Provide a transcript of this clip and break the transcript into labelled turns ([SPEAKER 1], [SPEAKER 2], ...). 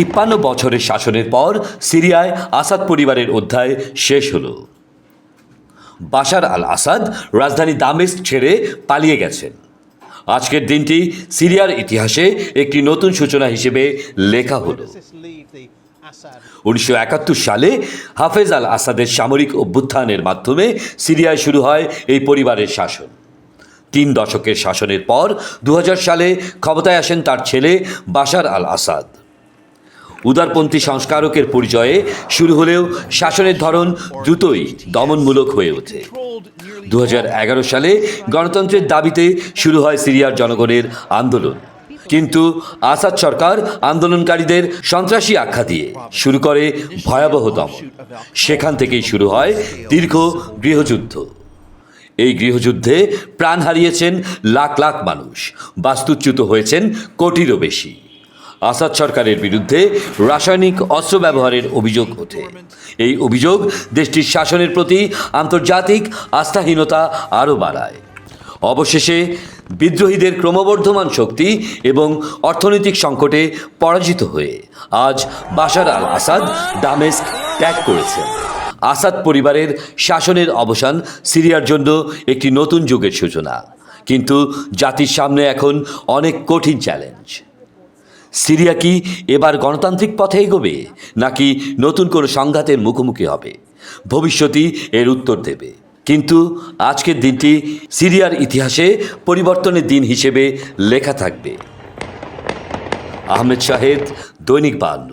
[SPEAKER 1] তিপ্পান্ন বছরের শাসনের পর সিরিয়ায় আসাদ পরিবারের অধ্যায় শেষ হলো। বাশার আল আসাদ রাজধানী দামেস্ক ছেড়ে পালিয়ে গেছেন। আজকের দিনটি সিরিয়ার ইতিহাসে একটি নতুন সূচনা হিসেবে লেখা হলো। উনিশশো একাত্তর সালে হাফেজ আল আসাদের সামরিক অভ্যুত্থানের মাধ্যমে সিরিয়ায় শুরু হয় এই পরিবারের শাসন। তিন দশকের শাসনের পর দু হাজার সালে ক্ষমতায় আসেন তার ছেলে বাশার আল আসাদ উদারপন্থী সংস্কারকের পরিচয়ে শুরু হলেও শাসনের ধরন দ্রুতই দমনমূলক হয়ে ওঠে। দু হাজার এগারো সালে গণতন্ত্রের দাবিতে শুরু হয় সিরিয়ার জনগণের আন্দোলন। কিন্তু আসাদ সরকার আন্দোলনকারীদের সন্ত্রাসী আখ্যা দিয়ে শুরু করে ভয়াবহ দমন। সেখান থেকেই শুরু হয় দীর্ঘ গৃহযুদ্ধ। এই গৃহযুদ্ধে প্রাণ হারিয়েছেন লাখ লাখ মানুষ। বাস্তুচ্যুত হয়েছেন কোটিরও বেশি। আসাদ সরকারের বিরুদ্ধে রাসায়নিক অস্ত্র ব্যবহারের অভিযোগ ওঠে। এই অভিযোগ দেশটির শাসনের প্রতি আন্তর্জাতিক আস্থাহীনতা আরও বাড়ায়। অবশেষে বিদ্রোহীদের ক্রমবর্ধমান শক্তি এবং অর্থনৈতিক সংকটে পরাজিত হয়ে আজ বাশার আল আসাদ দামেস্ক ত্যাগ করেছেন। আসাদ পরিবারের শাসনের অবসান সিরিয়ার জন্য একটি নতুন যুগের সূচনা। কিন্তু জাতির সামনে এখন অনেক কঠিন চ্যালেঞ্জ। সিরিয়া কি এবার গণতান্ত্রিক পথে এগোবে, নাকি নতুন কোনো সংঘাতের মুখোমুখি হবে? ভবিষ্যতই এর উত্তর দেবে। কিন্তু আজকের দিনটি সিরিয়ার ইতিহাসে পরিবর্তনের দিন হিসেবে লেখা থাকবে। আহমেদ শাহেদ, দৈনিক বাহান্ন